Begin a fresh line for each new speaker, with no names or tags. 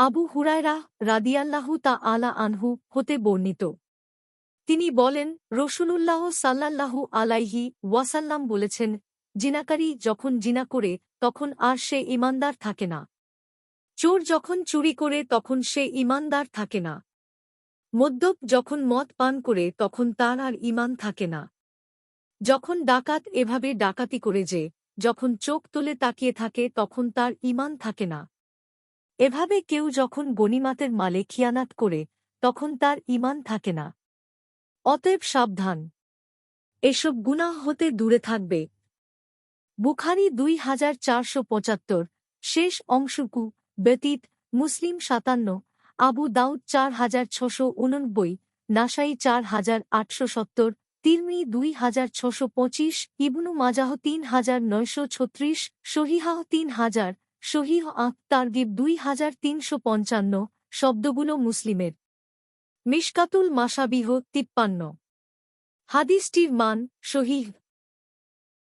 আবু হুরায়রা রাদিয়াল্লাহু তা আলা আনহু হতে বর্ণিত। তিনি বলেন, রসুলুল্লাহ সাল্লাল্লাহু আলাইহি ওয়াসাল্লাম বলেছেন, জিনাকারী যখন জিনা করে, তখন আর সে ইমানদার থাকে না। চোর যখন চুরি করে, তখন সে ইমানদার থাকে না। মদ্যপ যখন মদ পান করে, তখন তার আর ইমান থাকে না। যখন ডাকাত এভাবে ডাকাতি করে যে, যখন চোখ তুলে তাকিয়ে থাকে, তখন তার ইমান থাকে না। এভাবে কেউ যখন গনিমাতের মালে খিয়ানাত করে, তখন তার ইমান থাকে না। অতএব সাবধান। এসব গুনাহ হতে দূরে থাকবে। বুখারি দুই হাজার চারশো পঁচাত্তর, শেষ অংশকু, ব্যতীত মুসলিম সাতান্ন, আবু দাউদ চার হাজার ছশো উননব্বই, নাসাই চার হাজার আটশো সত্তর তিরমি দুই হাজার ছশো পঁচিশ, ইবনু মাজাহ তিন হাজার নয়শো ছত্রিশ শহীহাহ তিন হাজার শহীহ আঁক দ্বীপ দুই হাজার তিনশো পঞ্চান্ন শব্দগুলো মুসলিমের। মিশকাতুল মাসাবিহ তিপ্পান্ন। হাদিসটির মান শহীহ